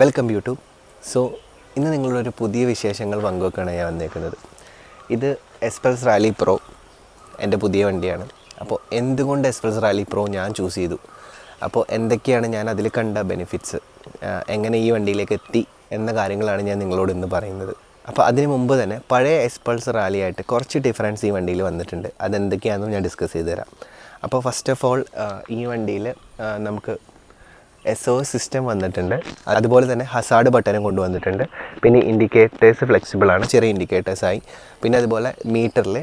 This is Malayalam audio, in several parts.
വെൽക്കം യൂട്യൂബ് സോ ഇന്ന് നിങ്ങളൊരു പുതിയ വിശേഷങ്ങൾ പങ്കുവെക്കാണ് ഞാൻ വന്നേക്കുന്നത്. ഇത് എക്സ്പ്രസ് റാലി പ്രോ എന്റെ പുതിയ വണ്ടിയാണ്. അപ്പോൾ എന്തുകൊണ്ട് എക്സ്പ്രസ് റാലി പ്രോ ഞാൻ ചൂസ് ചെയ്തു? അപ്പോൾ എന്തൊക്കെയാണ് ഞാൻ അതിൽ കണ്ട ബെനിഫിറ്റ്സ് എങ്ങനെ ഈ വണ്ടിയിലേക്ക് എത്തി എന്ന കാര്യങ്ങളാണ് ഞാൻ നിങ്ങളോട് ഇന്ന് പറയുന്നത്. അപ്പോൾ അതിന് മുമ്പ് തന്നെ പഴയ എക്സ്പൾസ് റാലിയായിട്ട് കുറച്ച് ഡിഫറൻസ് ഈ വണ്ടിയിൽ വന്നിട്ടുണ്ട്. അതെന്തൊക്കെയാണെന്നും ഞാൻ ഡിസ്കസ് ചെയ്ത് തരാം അപ്പോൾ ഫസ്റ്റ് ഓഫ് ഓൾ ഈ വണ്ടിയിൽ നമുക്ക് എസ് ഒ സിസ്റ്റം വന്നിട്ടുണ്ട്. അതുപോലെ തന്നെ ഹസാഡ് ബട്ടനും കൊണ്ടുവന്നിട്ടുണ്ട്. പിന്നെ ഇൻഡിക്കേറ്റേഴ്സ് ഫ്ലെക്സിബിൾ ആണ്. ചെറിയ ഇൻഡിക്കേറ്റേഴ്സായി പിന്നെ അതുപോലെ മീറ്ററിൽ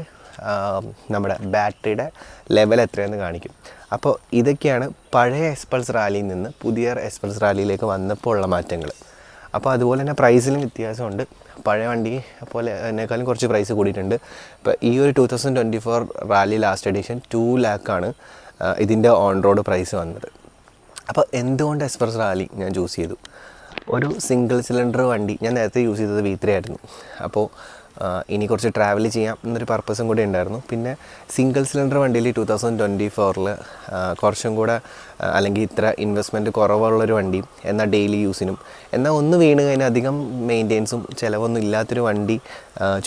നമ്മുടെ ബാറ്ററിയുടെ ലെവൽ എത്രയെന്ന് കാണിക്കും. അപ്പോൾ ഇതൊക്കെയാണ് പഴയ എക്സ്പൾസ് റാലിയിൽ നിന്ന് പുതിയ എക്സ്പൾസ് റാലിയിലേക്ക് വന്നപ്പോൾ ഉള്ള മാറ്റങ്ങൾ അപ്പോൾ അതുപോലെ തന്നെ പ്രൈസിലും വ്യത്യാസമുണ്ട്. പഴയ വണ്ടി പോലെ അതിനേക്കാളും കുറച്ച് പ്രൈസ് കൂടിയിട്ടുണ്ട്. ഇപ്പോൾ ഈ ഒരു two thousand twenty four rally last edition two ലാക്കാണ് ഇതിന്റെ ഓൺ റോഡ് പ്രൈസ് വന്നത്. അപ്പോൾ എന്തുകൊണ്ട് എക്സ്പ്രസ് റാലി ഞാൻ ചൂസ് ചെയ്തു? ഒരു സിംഗിൾ സിലിണ്ടർ വണ്ടി ഞാൻ നേരത്തെ യൂസ് ചെയ്തത് വി ത്രീ ആയിരുന്നു. അപ്പോൾ ഇനി കുറച്ച് ട്രാവൽ ചെയ്യാം എന്നൊരു പർപ്പസും കൂടി ഉണ്ടായിരുന്നു. പിന്നെ സിംഗിൾ സിലിണ്ടർ വണ്ടിയിൽ ടു തൗസൻഡ് ട്വന്റി ഫോറിൽ കുറച്ചും കൂടെ അല്ലെങ്കിൽ ഇത്ര ഇൻവെസ്റ്റ്മെന്റ് കുറവുള്ളൊരു വണ്ടി എന്നാൽ ഡെയിലി യൂസിനും എന്നാൽ ഒന്ന് വീണ് കഴിഞ്ഞാൽ അധികം മെയിന്റെനൻസും ചിലവൊന്നും ഇല്ലാത്തൊരു വണ്ടി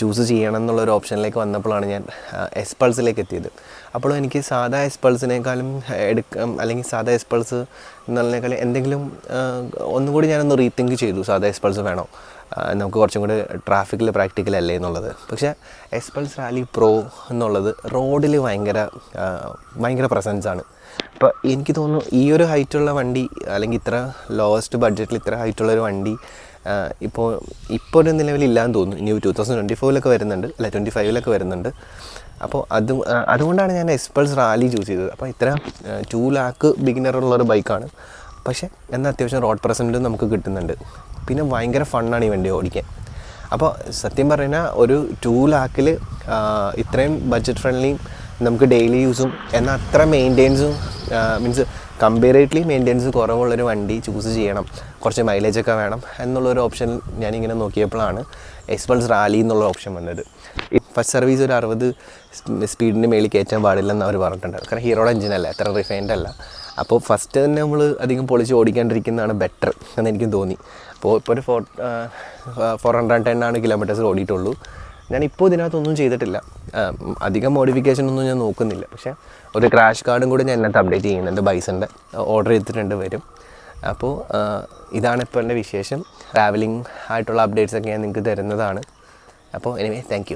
ചൂസ് ചെയ്യണം എന്നുള്ളൊരു ഓപ്ഷനിലേക്ക് വന്നപ്പോഴാണ് ഞാൻ എസ് പൾസിലേക്ക് എത്തിയത്. അപ്പോൾ എനിക്ക് സാധാ എസ് പൾസിനേക്കാളും എടുക്കാം അല്ലെങ്കിൽ സാധാ എസ് പൾസ് എന്നുള്ളതിനേക്കാളും എന്തെങ്കിലും ഒന്നുകൂടി ഒന്നും കൂടി ഞാനൊന്ന് റീതിങ്ക് ചെയ്തു സാധാ എസ് പൾസ് വേണോ? നമുക്ക് കുറച്ചും കൂടി ട്രാഫിക്കിൽ പ്രാക്ടിക്കൽ അല്ലേ എന്നുള്ളത്. പക്ഷേ എക്സ്പൾസ് റാലി പ്രോ എന്നുള്ളത് റോഡിൽ ഭയങ്കര ഭയങ്കര പ്രസൻസാണ് അപ്പോൾ എനിക്ക് തോന്നുന്നു ഈ ഒരു ഹൈറ്റുള്ള വണ്ടി അല്ലെങ്കിൽ ഇത്ര ലോവസ്റ്റ് ബഡ്ജറ്റിൽ ഇത്ര ഹൈറ്റുള്ള ഒരു വണ്ടി ഇപ്പോൾ ഇപ്പോൾ ഒരു നിലവിലില്ലാന്ന് തോന്നുന്നു. ഇനി ടു തൗസൻഡ് ട്വന്റി ഫോറിലൊക്കെ വരുന്നുണ്ട്. അല്ല ട്വന്റി ഫൈവിലൊക്കെ വരുന്നുണ്ട്. അപ്പോൾ അത് അതുകൊണ്ടാണ് ഞാൻ എക്സ്പൾസ് റാലി ചൂസ് ചെയ്തത്. അപ്പോൾ ഇത്ര ടു ലാക്ക് ബിഗിനറുള്ളൊരു ബൈക്കാണ് പക്ഷേ എന്നാൽ അത്യാവശ്യം റോഡ് പ്രസന്റും നമുക്ക് കിട്ടുന്നുണ്ട്. പിന്നെ ഭയങ്കര ഫണ്ണാണ് ഈ വണ്ടി ഓടിക്കാൻ. അപ്പോൾ സത്യം പറഞ്ഞാൽ ഒരു ടു ലാക്കിൽ ഇത്രയും ബഡ്ജറ്റ് ഫ്രണ്ട്ലിയും നമുക്ക് ഡെയിലി യൂസും എന്നാൽ അത്ര മെയിന്റെയിൻസും മീൻസ് കമ്പയറേറ്റ്ലി മെയിന്റെയിൻസ് കുറവുള്ളൊരു വണ്ടി ചൂസ് ചെയ്യണം. കുറച്ച് മൈലേജൊക്കെ വേണം എന്നുള്ളൊരു ഓപ്ഷൻ ഞാനിങ്ങനെ നോക്കിയപ്പോഴാണ് എസ് പൾസ് റാലി എന്നുള്ള ഓപ്ഷൻ വന്നത്. ഫസ്റ്റ് സർവീസ് ഒരു അറുപത് സ്പീഡിന് മേളിൽ കയറ്റാൻ പാടില്ലെന്ന് അവർ പറഞ്ഞിട്ടുണ്ട് കാരണം ഹീറോയുടെ എഞ്ചിനല്ല അത്ര റിഫൈൻഡ് അല്ല. അപ്പോൾ ഫസ്റ്റ് തന്നെ നമ്മൾ അധികം പൊളിച്ച് ഓടിക്കാണ്ടിരിക്കുന്നതാണ് ബെറ്റർ എന്ന് എനിക്കും തോന്നി. അപ്പോൾ ഇപ്പോൾ ഒരു ഫോർ ഫോർ ഹൺഡ്രഡ് ടെൻ ആണ് കിലോമീറ്റേഴ്സ് ഓടിയിട്ടുള്ളൂ. ഞാൻ ഇപ്പോൾ ഇതിനകത്തൊന്നും ചെയ്തിട്ടില്ല. അധികം മോഡിഫിക്കേഷൻ ഒന്നും ഞാൻ നോക്കുന്നില്ല. പക്ഷേ ഒരു ക്രാഷ് കാർഡും കൂടി ഞാൻ ഇതിനകത്ത് അപ്ഡേറ്റ് ചെയ്യുന്നുണ്ട് ബൈസന്റെ ഓർഡർ ചെയ്തിട്ടുണ്ട് വരും. അപ്പോൾ ഇതാണ് ഇപ്പോൾ എന്റെ വിശേഷം. ട്രാവലിംഗ് ആയിട്ടുള്ള അപ്ഡേറ്റ്സ് ഒക്കെ ഞാൻ നിങ്ങൾക്ക് തരുന്നതാണ്. അപ്പോൾ എനിവേ താങ്ക്